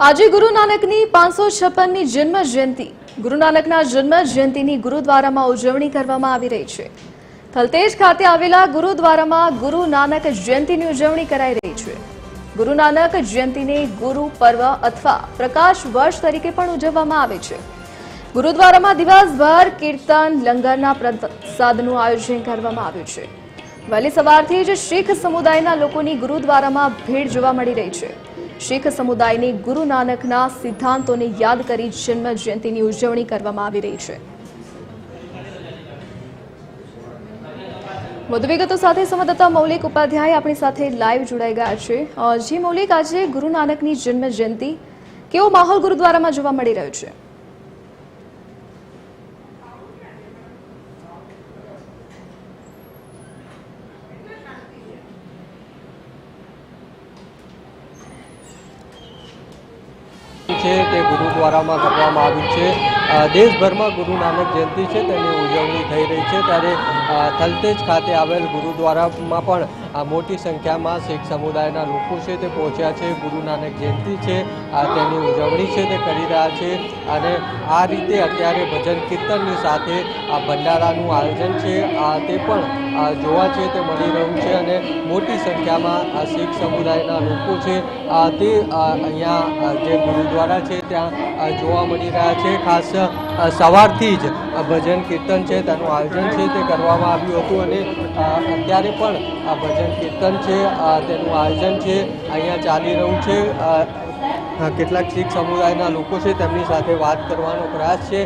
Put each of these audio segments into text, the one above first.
આજે ગુરુ નાનકની પાંચસો છપ્પનની જન્મ જયંતિ ગુરુ નાનકના જન્મ જયંતિની ગુરુદ્વારામાં ઉજવણી કરવામાં આવી રહી છે. થલતેજ ખાતે આવેલા ગુરુદ્વારામાં ગુરુ નાનક જયંતિની ઉજવણી કરાઈ રહી છે. ગુરુ નાનક જયંતિને ગુરુ પર્વ અથવા પ્રકાશ વર્ષ તરીકે પણ ઉજવવામાં આવે છે. ગુરુદ્વારામાં દિવસભર કીર્તન, લંગરના પ્રસાદનું આયોજન કરવામાં આવ્યું છે. વહેલી સવારથી જ શીખ સમુદાયના લોકોની ગુરુદ્વારામાં ભીડ જોવા મળી રહી છે. શીખ સમુદાયની ગુરુ નાનકના સિદ્ધાંતોને યાદ કરી જન્મ જયંતિની ઉજવણી કરવામાં આવી રહી છે. વધુ વિગતો સાથે સંવાદદાતા મૌલિક ઉપાધ્યાય આપણી સાથે લાઈવ જોડાઈ ગયા છે. જી મૌલિક, આજે ગુરુ નાનકની જન્મ જયંતિ કેવો માહોલ ગુરુદ્વારામાં જોવા મળી રહ્યો છે તે ગુરુદ્વારામાં કરવામાં આવી છે. દેશભરમાં ગુરુ નાનક જયંતિ છે, તેની ઉજવણી થઈ રહી છે. ત્યારે થલતેજ ખાતે આવેલ ગુરુદ્વારામાં પણ આ મોટી સંખ્યામાં શીખ સમુદાયના લોકો છે તે પહોંચ્યા છે. ગુરુ નાનક જયંતિ છે. આ તેની ઉજવણી છે તે કરી રહ્યા છે અને આ રીતે અત્યારે ભજન કીર્તનની સાથે આ ભંડારાનું આયોજન છે. આ તે પણ આ જોવા છે તે મળી રહ્યું છે અને મોટી સંખ્યામાં આ શીખ સમુદાયના લોકો છે. આ તે અહીંયા જે ગુરુદ્વારા છે ત્યાં જોવા મળી રહ્યા છે. ખાસ સવારથી જ ભજન કીર્તન છે, તેનું આયોજન છે, તે કરવામાં આવ્યું હતું અને અત્યારે પણ આ ભજન કીર્તન છે આ તેનું આયોજન છે, અહીંયા ચાલી રહ્યું છે આ કેટલાક શીખ સમુદાયના લોકો છે, તેમની સાથે વાત કરવાનો પ્રયાસ છે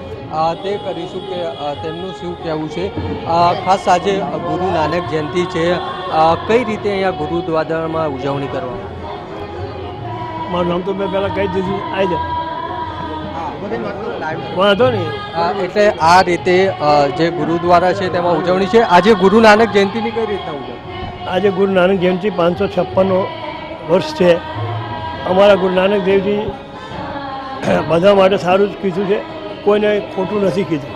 તે કરીશું કે તેમનું શું કહેવું છે. ખાસ આજે ગુરુ નાનક જયંતિ છે કઈ રીતે અહીંયા ગુરુદ્વારામાં ઉજવણી કરવામાં મારું નામ તો મેં પહેલાં કહી દીધું. આવી જાય વાંધો નહીં એટલે આ રીતે જે ગુરુદ્વારા છે તેમાં ઉજવણી છે. આજે ગુરુ નાનક જયંતિની કઈ રીતના ઉજવણી? આજે ગુરુ નાનક જયંતિ પાંચસો છપ્પનનો વર્ષ છે. અમારા ગુરુ નાનક દેવજી બધા માટે સારું જ કીધું છે. કોઈને ખોટું નથી કીધું.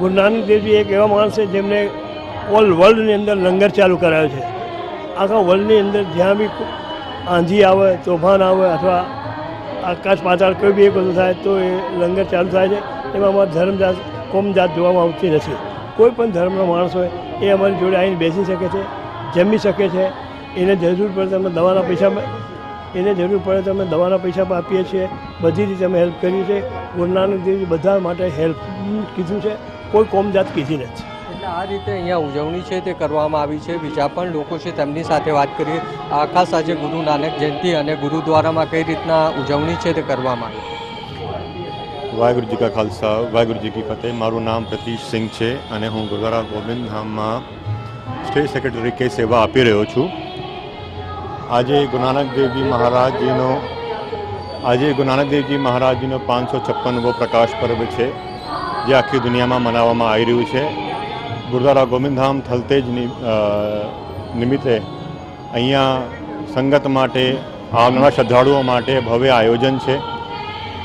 ગુરુ નાનક દેવજી એક એવા માણસ છે જેમને ઓલ વર્લ્ડની અંદર લંગર ચાલુ કરાયો છે. આખા વર્લ્ડની અંદર જ્યાં બી આંધી આવે તોફાન આવે અથવા આકાશ પાતાળ કોઈ બી એક વસ્તુ થાય તો એ લંગર ચાલુ થાય છે. એમાં અમારા ધર્મ જાત, કોમ જાત જોવામાં આવતી નથી. કોઈ પણ ધર્મનો માણસ હોય, એ અમારી જોડે આવીને બેસી શકે છે, જમી શકે છે. એને જરૂર પડે તો અમે દવાના પૈસા એને જરૂર પડે તો અમે દવાના પૈસા પણ આપીએ છીએ. બધી રીતે અમે હેલ્પ કરીએ છીએ. ગુરુ નાનક દેવજી બધા માટે હેલ્પ કીધું છે. કોઈ કોમ જાત કીધી નથી. આ રીતે અહીંયા ઉજવણી છે તે કરવામાં આવી છે. બીજા પણ લોકો છે તેમની સાથે વાત કરીએ. આખા ખાસ આજે ગુરુ નાનક જયંતિ અને ગુરુદ્વારામાં કઈ રીતના ઉજવણી છે તે કરવામાં આવી? વાહેગુરુજી કા ખાલસા વાહેગુરુજી કી ફતેહ. મારું નામ પ્રતીશ સિંહ છે અને હું ગુરુદ્વારા ગોવિંદ ધામમાં સ્ટેટ સેક્રેટરી કે સેવા આપી રહ્યો છું. આજે ગુરુ નાનક દેવજી મહારાજજીનો, આજે ગુરુ નાનક દેવજી મહારાજજીનો પાંચસો છપ્પનવો પ્રકાશ પર્વ છે, જે આખી દુનિયામાં મનાવવામાં આવી રહ્યું છે. ગુરુદ્વારા ગોવિંદધામ થલતેજની નિમિત્તે અહીંયા સંગત માટે, આવનારા શ્રદ્ધાળુઓ માટે ભવ્ય આયોજન છે.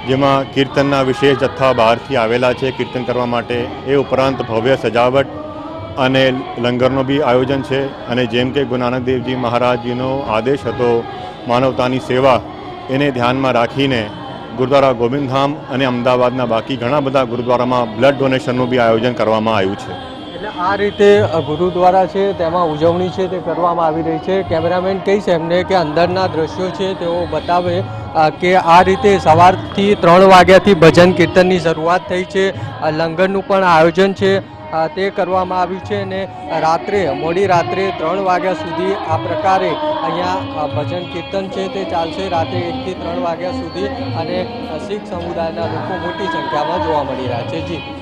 જેમાં કીર્તનના વિશેષ જથ્થા બહારથી આવેલા છે. કીર્તન કરવા માટે એ ઉપરાંત ભવ્ય સજાવટ અને લંગરનો બી આયોજન છે. અને જેમ કે ગુરુ નાનક દેવજી મહારાજજીનો આદેશ હતો માનવતાની સેવા, એને ધ્યાનમાં રાખીને ગુરુદ્વારા ગોવિંદધામ અને અમદાવાદના બાકી ઘણા બધા ગુરુદ્વારામાં બ્લડ ડોનેશનનું બી આયોજન કરવામાં આવ્યું છે. આ રીતે ગુરુદ્વારા છે, તેમાં ઉજવણી છે, તે કરવામાં આવી રહી છે. કેમેરામેન કહીશ એમને કે અંદરના દ્રશ્યો છે, તેઓ બતાવે કે આ રીતે સવારથી ત્રણ વાગ્યાથી ભજન કીર્તનની શરૂઆત થઈ છે. લંગરનું પણ આયોજન છે તે કરવામાં આવ્યું છે અને રાત્રે, મોડી રાત્રે ત્રણ વાગ્યા સુધી આ પ્રકારે અહીંયા ભજન કીર્તન છે, તે ચાલશે. રાત્રે એકથી ત્રણ વાગ્યા સુધી અને શીખ સમુદાયના લોકો મોટી સંખ્યામાં જોવા મળી રહ્યા છે. જી.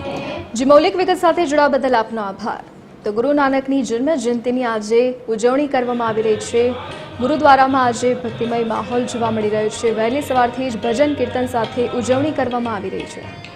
જી, મૌલિક વિગત સાથે જોડાવા બદલ આપનો આભાર. તો ગુરુ નાનકની જન્મ જયંતિની આજે ઉજવણી કરવામાં આવી રહી છે. ગુરુદ્વારામાં આજે ભક્તિમય માહોલ જોવા મળી રહ્યો છે. વહેલી સવારથી જ ભજન કીર્તન સાથે ઉજવણી કરવામાં આવી રહી છે.